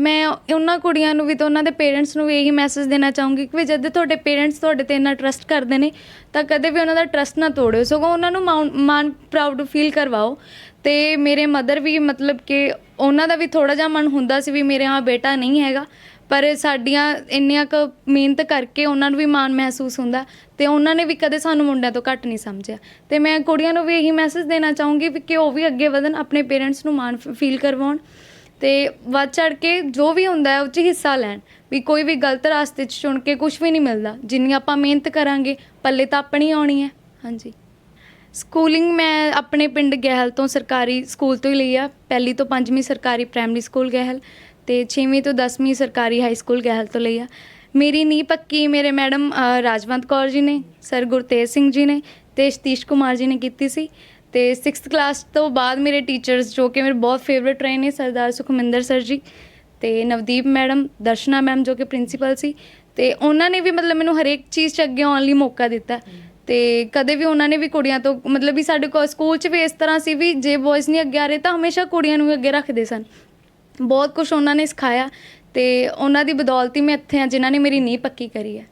ਮੈਂ ਉਹਨਾਂ ਕੁੜੀਆਂ ਨੂੰ ਵੀ ਤੇ ਉਹਨਾਂ ਦੇ ਪੇਰੈਂਟਸ ਨੂੰ ਵੀ ਇਹੀ ਮੈਸੇਜ ਦੇਣਾ ਚਾਹੂੰਗੀ ਕਿ ਵੀ ਜਦ ਤੁਹਾਡੇ ਪੇਰੈਂਟਸ ਤੁਹਾਡੇ ਤੇ ਇੰਨਾ ਟਰਸਟ ਕਰਦੇ ਨੇ, ਤਾਂ ਕਦੇ ਵੀ ਉਹਨਾਂ ਦਾ ਟਰਸਟ ਨਾ ਤੋੜਿਓ। ਸਗੋਂ ਉਹਨਾਂ ਨੂੰ ਮਾਣ- ਮਾਣ ਪ੍ਰਾਊਡ ਫੀਲ ਕਰਵਾਓ। ਤੇ ਮੇਰੇ ਮਦਰ ਵੀ ਮਤਲਬ ਕਿ ਉਹਨਾਂ ਦਾ ਵੀ ਥੋੜਾ ਜਿਹਾ ਮਨ ਹੁੰਦਾ ਸੀ ਵੀ ਮੇਰੇ ਹਾਂ ਬੇਟਾ ਨਹੀਂ ਹੈਗਾ, ਪਰ ਸਾਡੀਆਂ ਇੰਨੀਆਂ ਕੁ ਮਿਹਨਤ ਕਰਕੇ ਉਹਨਾਂ ਨੂੰ ਵੀ ਮਾਣ ਮਹਿਸੂਸ ਹੁੰਦਾ ਤੇ ਉਹਨਾਂ ਨੇ ਵੀ ਕਦੇ ਸਾਨੂੰ ਮੁੰਡਿਆਂ ਤੋਂ ਘੱਟ ਨਹੀਂ ਸਮਝਿਆ। ਤੇ ਮੈਂ ਕੁੜੀਆਂ ਨੂੰ ਵੀ ਇਹੀ ਮੈਸੇਜ ਦੇਣਾ ਚਾਹੂੰਗੀ ਵੀ ਕਿ ਉਹ ਵੀ ਅੱਗੇ ਵਧਣ, ਆਪਣੇ ਪੇਰੈਂਟਸ ਨੂੰ ਮਾਣ ਫੀਲ ਕਰਵਾਉਣ। ਤੇ ਵੱਧ ਚੜ ਕੇ ਜੋ ਵੀ ਹੁੰਦਾ ਹੈ ਉਹ 'ਚ ਹਿੱਸਾ ਲੈਣ। ਵੀ ਕੋਈ ਵੀ ਗਲਤ ਰਾਸਤੇ 'ਚ ਚੁਣ ਕੇ ਕੁਝ ਵੀ ਨਹੀਂ ਮਿਲਦਾ। ਜਿੰਨੀ ਆਪਾਂ ਮਿਹਨਤ ਕਰਾਂਗੇ, ਪੱਲੇ ਤਾਂ ਆਪਣੀ ਆਉਣੀ ਹੈ। ਹਾਂਜੀ। ਸਕੂਲਿੰਗ ਮੈਂ ਆਪਣੇ ਪਿੰਡ ਗਹਿਲ ਤੋਂ ਸਰਕਾਰੀ ਸਕੂਲ ਤੋਂ ਹੀ ਲਈ ਆ। ਪਹਿਲੀ ਤੋਂ ਪੰਜਵੀਂ ਸਰਕਾਰੀ ਪ੍ਰਾਇਮਰੀ ਸਕੂਲ ਗਹਿਲ ਤੇ 6ਵੀਂ ਤੋਂ 10ਵੀਂ ਸਰਕਾਰੀ ਹਾਈ ਸਕੂਲ ਗਹਿਲ ਤੋਂ ਲਈ ਆ। ਮੇਰੀ ਨੀਂਹ ਪੱਕੀ ਮੇਰੇ ਮੈਡਮ ਰਾਜਵੰਤ ਕੌਰ ਜੀ ਨੇ, ਸਰ ਗੁਰਤੇਜ ਸਿੰਘ ਜੀ ਨੇ ਤੇ ਸਤੀਸ਼ ਕੁਮਾਰ ਜੀ ਨੇ ਕੀਤੀ ਸੀ। ਤੇ 6th ਕਲਾਸ ਤੋਂ ਬਾਅਦ ਮੇਰੇ ਟੀਚਰਸ ਜੋ ਕਿ ਮੇਰੇ ਬਹੁਤ ਫੇਵਰਿਟ ਰਹੇ ਨੇ, ਸਰਦਾਰ ਸੁਖਮਿੰਦਰ ਸਰ ਜੀ ਤੇ ਨਵਦੀਪ ਮੈਡਮ ਦਰਸ਼ਨਾ ਮੈਮ ਜੋ ਕਿ ਪ੍ਰਿੰਸੀਪਲ ਸੀ ਤੇ ਉਹਨਾਂ ਨੇ ਵੀ ਮਤਲਬ ਮੈਨੂੰ ਹਰੇਕ ਚੀਜ਼ 'ਚ ਅੱਗੇ ਆਉਣ ਲਈ ਮੌਕਾ ਦਿੱਤਾ। ਤੇ ਕਦੇ ਵੀ ਉਹਨਾਂ ਨੇ ਵੀ ਕੁੜੀਆਂ ਤੋਂ, ਮਤਲਬ ਵੀ ਸਾਡੇ ਕੋਲ ਸਕੂਲ 'ਚ ਵੀ ਇਸ ਤਰ੍ਹਾਂ ਸੀ ਵੀ ਜੇ ਬॉयਜ਼ ਨਹੀਂ ਅੱਗੇ ਆ ਰਹੇ ਤਾਂ ਹਮੇਸ਼ਾ ਕੁੜੀਆਂ ਨੂੰ ਅੱਗੇ ਰੱਖਦੇ ਸਨ। ਬਹੁਤ ਕੁਝ ਉਹਨਾਂ ਨੇ ਸਿਖਾਇਆ ਤੇ ਉਹਨਾਂ ਦੀ ਬਦੌਲਤੀ ਮੈਂ ਇੱਥੇ ਆ ਜਿਨ੍ਹਾਂ ਨੇ ਮੇਰੀ ਨੀਂਹ ਪੱਕੀ ਕਰੀ ਹੈ।